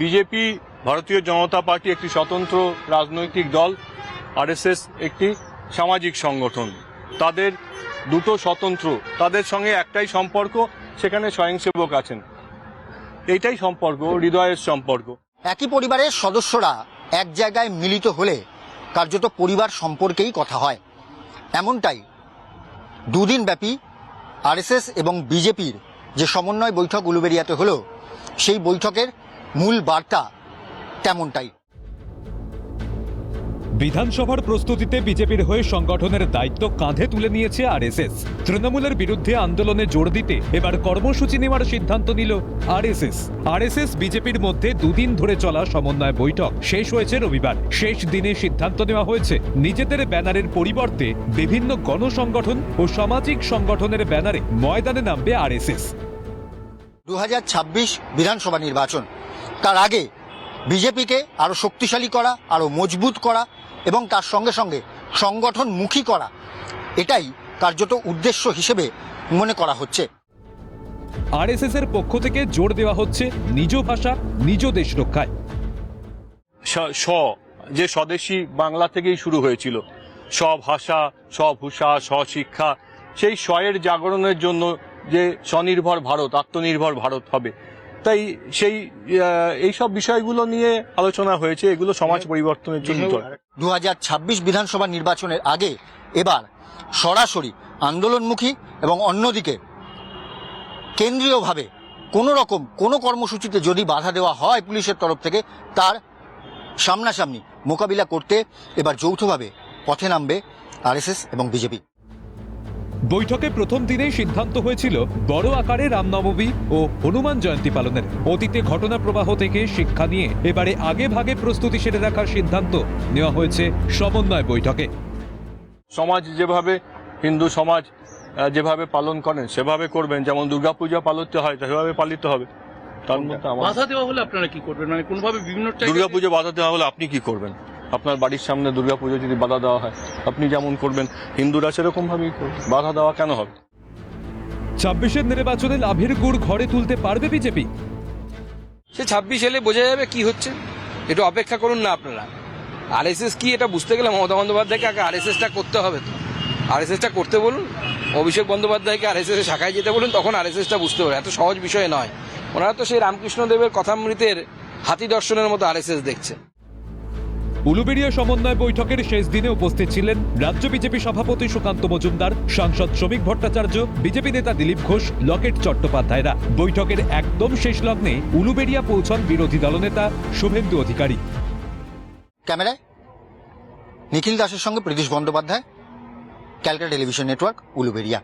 BJP, ভারতীয় জনতা party একটি স্বতন্ত্র রাজনৈতিক দল, আরএসএস একটি সামাজিক সংগঠন। তাদের দুটো স্বতন্ত্র, তাদের সঙ্গে একটাই সম্পর্ক, সেখানে স্বয়ংসেবক আছেন। এইটাই সম্পর্ক, হৃদয়ের সম্পর্ক। একই পরিবারের সদস্যরা এক জায়গায় মিলিত হলে কার্যত পরিবার সম্পর্কেই কথা হয়। এমনটাই দুদিন ব্যাপী আরএসএস এবং বিজেপির যে সমন্বয় বৈঠক উলুবেরিয়াতে হলো, সেই বৈঠকের মূল বার্তা তেমনটাই। বিধানসভার প্রস্তুতিতে বিজেপির হয়ে সংগঠনের দায়িত্ব কাঁধে তুলে নিয়েছে আরএসএস। তৃণমূলের বিরুদ্ধে আন্দোলনে জোর দিতে এবার কর্মসূচি নেওয়ার সিদ্ধান্ত নিল আরএসএস। আরএসএস বিজেপির মধ্যে দুদিন ধরে চলা সমন্বয় বৈঠক। শেষ হয়েছে রবিবার। শেষ দিনে সিদ্ধান্ত নেওয়া হয়েছে নিজেদের ব্যানারের পরিবর্তে বিভিন্ন গণসংগঠন ও সামাজিক সংগঠনের ব্যানারে ময়দানে নামবে আরএসএস। দু হাজার ছাব্বিশ বিধানসভা নির্বাচন। তার আগে বিজেপিকে আরও শক্তিশালী করা আরও মজবুত করা এবং তার সঙ্গে সঙ্গে সংগঠনমুখী করা এটাই কার্যত উদ্দেশ্য হিসেবে মনে করা হচ্ছে। আরএসএস এর পক্ষ থেকে জোর দেওয়া হচ্ছে নিজ ভাষা নিজ দেশ রক্ষায়। স- যে স্বদেশী বাংলা থেকেই শুরু হয়েছিল। স্বভাষা স্বভূষা স্বশিক্ষা সেই স্বয়ের জাগরণের জন্য যে স্বনির্ভর ভারত আত্মনির্ভর ভারত হবে। তাই সেই আহ, এইসব বিষয়গুলো নিয়ে আলোচনা হয়েছে এগুলো সমাজ পরিবর্তনের জন্য দরকার। দু বিধানসভা নির্বাচনের আগে এবার সরাসরি আন্দোলনমুখী এবং অন্যদিকে কেন্দ্রীয়ভাবে কোনো রকম কোনো কর্মসূচিতে যদি বাধা দেওয়া হয় পুলিশের তরফ থেকে তার সামনাসামনি মোকাবিলা করতে এবার যৌথভাবে পথে নামবে আরএসএস এবং বিজেপি বৈঠকে প্রথম দিনেই সিদ্ধান্ত হয়েছিল বড় আকারে রামনবমী ও হনুমান জয়ন্তী পালনের। অতীতে ঘটনা প্রবাহ থেকে শিক্ষা নিয়ে এবারে আগে ভাগে প্রস্তুতি সেরে রাখার সিদ্ধান্ত নেওয়া হয়েছে সমন্বয় বৈঠকে। সমাজ যেভাবে হিন্দু সমাজ আহ, যেভাবে পালন করেন সেভাবে করবেন। যেমন দুর্গাপূজা পালিত হয় সেভাবে পালিত হবে। তার মধ্যে বাধা দেওয়া হলে আপনারা কি করবেন? মানে কোনোভাবে বিভিন্ন দুর্গাপুজো বাধা দেওয়া হলে আপনি কি করবেন? আপনার বাড়ির সামনে দুর্গাপুজো যদি বাধা দেওয়া হয় আপনি যেমন করবেন হিন্দুরা সেরকম ভাবেই করবে। বাধা দেওয়া কেন হবে? ছাব্বিশের নির্বাচনে লাভের গুড় ঘরে তুলতে পারবে বিজেপি। সে ছাব্বিশ এলে বোঝা যাবে কি হচ্ছে। একটু অপেক্ষা করুন না আপনারা। আরএসএস কি এটা বুঝতে গেলে মমতা বন্দ্যোপাধ্যায়কে আগে আরএসএসটা করতে হবে তো। আরএসএসটা করতে বলুন অভিষেক বন্দ্যোপাধ্যায়কে আরএসএস এর শাখায় যেতে বলুন তখন আরএসএসটা বুঝতে পারবে। এত সহজ বিষয় নয়। ওনারা তো সেই রামকৃষ্ণদেবের কথামৃতের হাতি দর্শনের মতো আরএসএস দেখছে। উলুবেড়িয়া সমন্বয় বৈঠকের শেষ দিনে উপস্থিত ছিলেন রাজ্য বিজেপি সভাপতি সুকান্ত মজুমদার, সাংসদ শ্রমিক ভট্টাচার্য, বিজেপি নেতা দিলীপ ঘোষ, লকেট চট্টোপাধ্যায়রা। বৈঠকের একদম শেষ লগ্নে উলুবেড়িয়া পৌঁছন বিরোধী দলনেতা শুভেন্দু অধিকারী। ক্যামেরায় নিখিল দাসের সঙ্গে Pritish Bandyopadhyay, Calcutta television network Uluberia